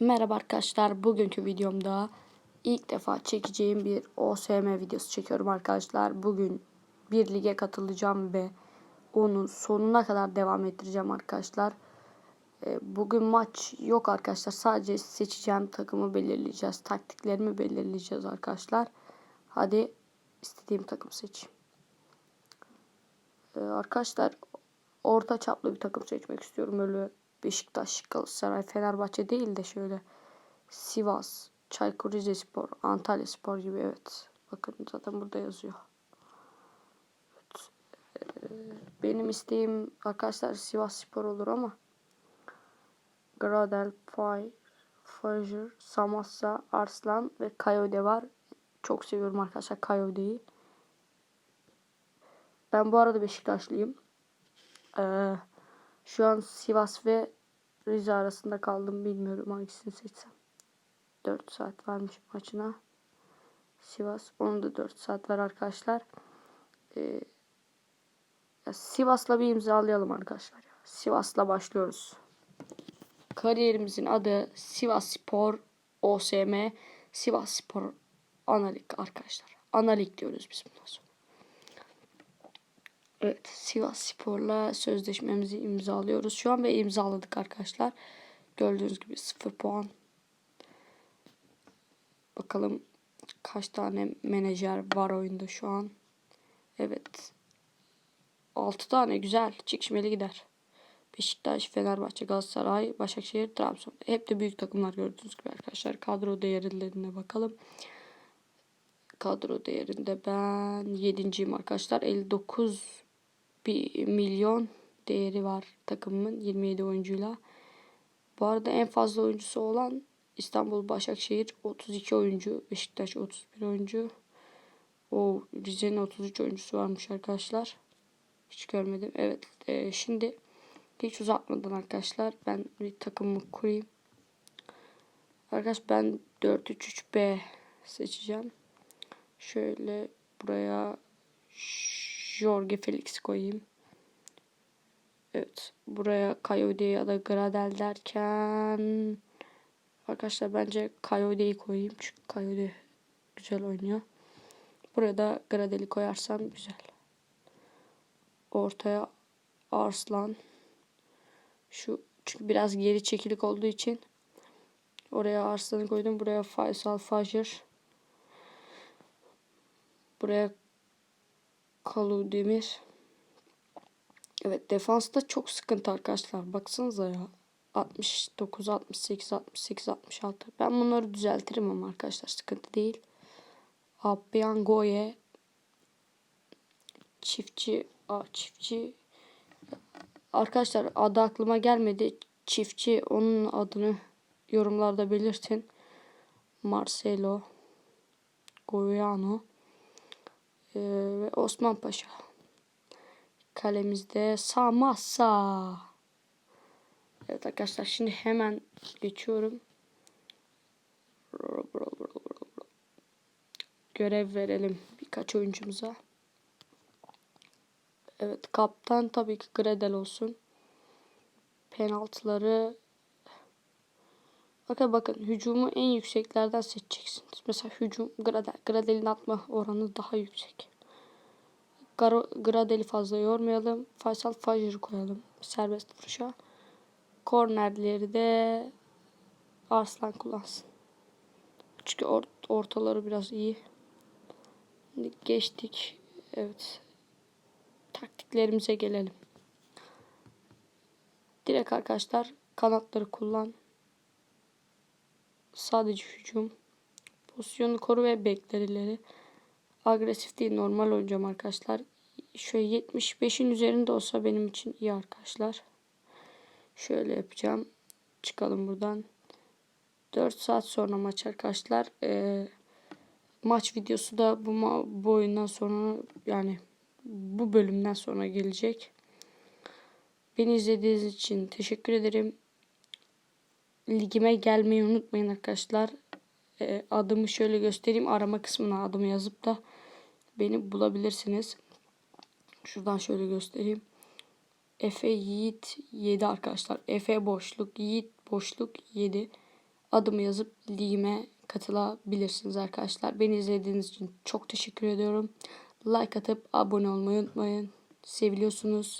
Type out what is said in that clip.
Merhaba arkadaşlar. Bugünkü videomda ilk defa çekeceğim bir OSM videosu çekiyorum arkadaşlar. Bugün bir lige katılacağım ve onun sonuna kadar devam ettireceğim arkadaşlar. Ee, Bugün maç yok arkadaşlar. Sadece seçeceğim takımı belirleyeceğiz. Taktiklerimi belirleyeceğiz arkadaşlar. Hadi istediğim takım seçeyim. Ee, Arkadaşlar orta çaplı bir takım seçmek istiyorum. Öyle Beşiktaş, Galatasaray, Fenerbahçe değil de şöyle Sivas, Çaykur Rizespor, Antalya Spor gibi evet. Bakın zaten burada yazıyor. Evet. Ee, benim isteğim arkadaşlar Sivas Spor olur ama Gradel, Fay, Fajr, Samassa, Arslan ve Kayode var. Çok seviyorum arkadaşlar Kayode'yi. Ben bu arada Beşiktaşlıyım. Ee, şu an Sivas ve Rize arasında kaldım. Bilmiyorum hangisini seçsem. 4 saat varmış maçına. Sivas. Onun da 4 saat var arkadaşlar. Ee, Sivas'la bir imzalayalım arkadaşlar. Sivas'la başlıyoruz. Kariyerimizin adı Sivas Spor OSM Sivas Spor Analik arkadaşlar. Analik diyoruz biz bundan sonra. Evet Sivas Spor'la sözleşmemizi imzalıyoruz şu an ve imzaladık arkadaşlar. Gördüğünüz gibi 0 puan. Bakalım kaç tane menajer var oyunda şu an. Evet. 6 tane güzel çekişmeli gider. Beşiktaş, Fenerbahçe, Galatasaray, Başakşehir, Trabzon. Hep de büyük takımlar gördüğünüz gibi arkadaşlar. Kadro değerlerine bakalım. Kadro değerinde ben 7.yim arkadaşlar. 59 bir milyon değeri var takımımın 27 oyuncuyla. Bu arada en fazla oyuncusu olan İstanbul Başakşehir 32 oyuncu, Beşiktaş 31 oyuncu. O Rize'nin 33 oyuncusu varmış arkadaşlar. Hiç görmedim. Evet, e, şimdi hiç uzatmadan arkadaşlar ben bir takımımı kurayım. Arkadaş ben 4-3-3-B seçeceğim. Şöyle buraya Jorge Felix koyayım. Evet. Buraya Coyote ya da Gradel derken arkadaşlar bence Coyote'yi koyayım. Çünkü Coyote güzel oynuyor. Buraya da Gradel'i koyarsam güzel. Ortaya Arslan. Şu çünkü biraz geri çekilik olduğu için oraya Arslan'ı koydum. Buraya Faysal Fajr. Buraya Kalu Demir. Evet defansta çok sıkıntı arkadaşlar. Baksanıza ya. 69, 68, 68, 66. Ben bunları düzeltirim ama arkadaşlar sıkıntı değil. Abiangoye çiftçi a, çiftçi arkadaşlar adı aklıma gelmedi. Çiftçi onun adını yorumlarda belirtin. Marcelo Goyano ve Osman Paşa. Kalemizde Samassa. Evet arkadaşlar şimdi hemen geçiyorum. Görev verelim birkaç oyuncumuza. Evet kaptan tabii ki Gradel olsun. Penaltıları Bakın bakın hücumu en yükseklerden seçeceksiniz. Mesela hücum Gradel, Gradel'in atma oranı daha yüksek. Gradel'i fazla yormayalım. Faysal Fajr koyalım. Serbest vuruşa. Kornerleri de Arslan kullansın. Çünkü or ortaları biraz iyi. Geçtik. Evet. Taktiklerimize gelelim. Direkt arkadaşlar kanatları kullan. Sadece hücum. Pozisyonu koru ve bekler ileri. Agresif değil normal oynayacağım arkadaşlar. Şöyle 75'in üzerinde olsa benim için iyi arkadaşlar. Şöyle yapacağım. Çıkalım buradan. 4 saat sonra maç arkadaşlar. Ee, maç videosu da bu, bu oyundan sonra yani bu bölümden sonra gelecek. Beni izlediğiniz için teşekkür ederim. Ligime gelmeyi unutmayın arkadaşlar. Ee, adımı şöyle göstereyim. Arama kısmına adımı yazıp da beni bulabilirsiniz. Şuradan şöyle göstereyim. Efe Yiğit 7 arkadaşlar. Efe boşluk Yiğit boşluk 7. adımı yazıp ligime katılabilirsiniz arkadaşlar. Beni izlediğiniz için çok teşekkür ediyorum. Like atıp abone olmayı unutmayın. Seviliyorsunuz.